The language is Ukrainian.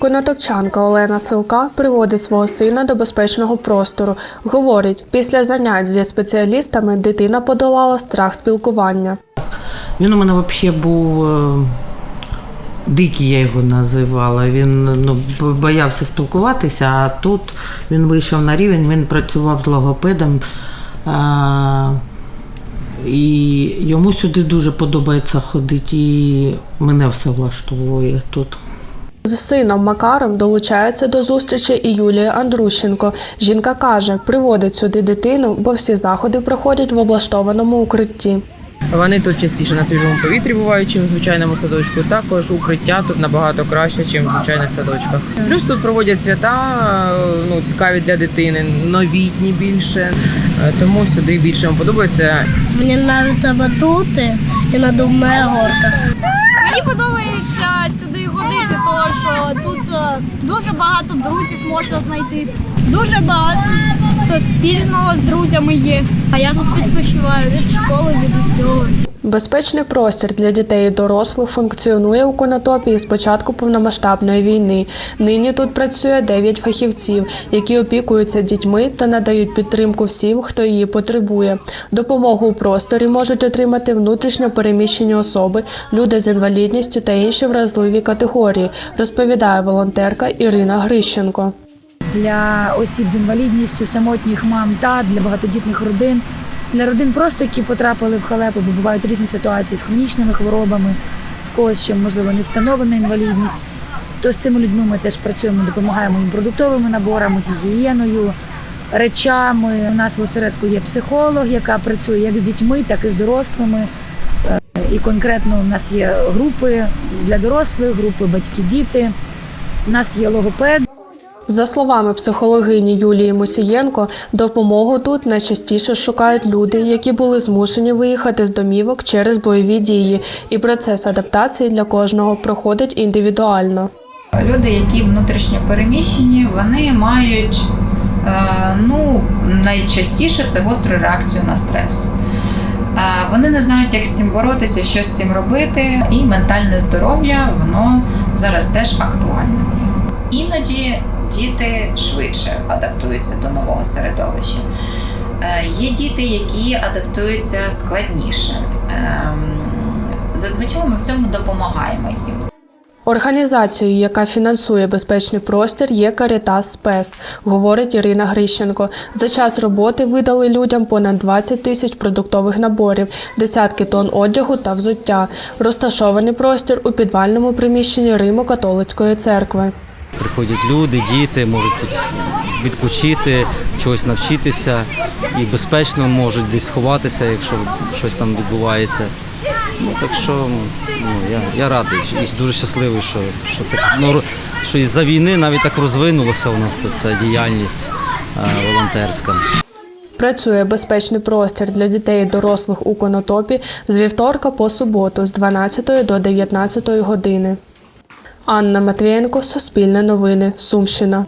Конотопчанка Олена Силка приводить свого сина до безпечного простору. Говорить, після занять зі спеціалістами дитина подолала страх спілкування. Він у мене взагалі був е, дикий, я його називала. Він ну, боявся спілкуватися, а тут він вийшов на рівень, він працював з логопедом. А, і йому сюди дуже подобається ходити, і мене все влаштовує тут. З сином Макаром долучається до зустрічі і Юлія Андрущенко. Жінка каже, приводить сюди дитину, бо всі заходи проходять в облаштованому укритті. Вони тут частіше на свіжому повітрі бувають, чим в звичайному садочку. Також укриття тут набагато краще, ніж в звичайних садочках. Плюс тут проводять свята, е, ну цікаві для дитини, новітні більше. Е, Тому сюди більше подобається. Мені подобаються батути і надувна горка. Мені подобається сюди ходити, тому що тут е, дуже багато друзів можна знайти. Дуже багато спільного з друзями є. А я тут відпочиваю Безпечний простір для дітей і дорослих функціонує у Конотопі з початку повномасштабної війни. Нині тут працює 9 фахівців, які опікуються дітьми та надають підтримку всім, хто її потребує. Допомогу у просторі можуть отримати внутрішньо переміщені особи, люди з інвалідністю та інші вразливі категорії, розповідає волонтерка Ірина Грищенко. для осіб з інвалідністю, самотніх мам та для багатодітних родин, для родин просто, які потрапили в халепу, бо бувають різні ситуації з хронічними хворобами, в когось ще можливо не встановлена інвалідність. То з цими людьми ми теж працюємо, допомагаємо їм продуктовими наборами, гігієною, речами. У нас в осередку є психолог, яка працює як з дітьми, так і з дорослими. Е, І конкретно у нас є групи для дорослих, групи батьки-діти. У нас є логопед. За словами психологині Юлії Мусієнко, допомогу тут найчастіше шукають люди, які були змушені виїхати з домівок через бойові дії, і процес адаптації для кожного проходить індивідуально. Люди, які внутрішньо переміщені, вони мають е, ну, найчастіше це гостру реакцію на стрес. Е, Вони не знають, як з цим боротися, що з цим робити, і ментальне здоров'я воно зараз теж актуальне. Іноді діти швидше адаптуються до нового середовища. Е, Є діти, які адаптуються складніше. Ем, Зазвичай ми в цьому допомагаємо їм. Організацією, яка фінансує безпечний простір, є Карітас Спес, говорить Ірина Грищенко. За час роботи видали людям понад 20 тисяч продуктових наборів, десятки тонн одягу та взуття. Розташований простір у підвальному приміщенні Римо-католицької церкви. Приходять люди, діти можуть тут відпочити, чогось навчитися і безпечно можуть десь сховатися, якщо щось там відбувається. Ну так що ну, я, я радий і дуже щасливий, що, що так ну, що із-за війни навіть так розвинулася у нас ця діяльність е, волонтерська. Працює безпечний простір для дітей і дорослих у Конотопі з вівторка по суботу з 12 до 19 години. Анна Матвієнко, Суспільне новини, Сумщина.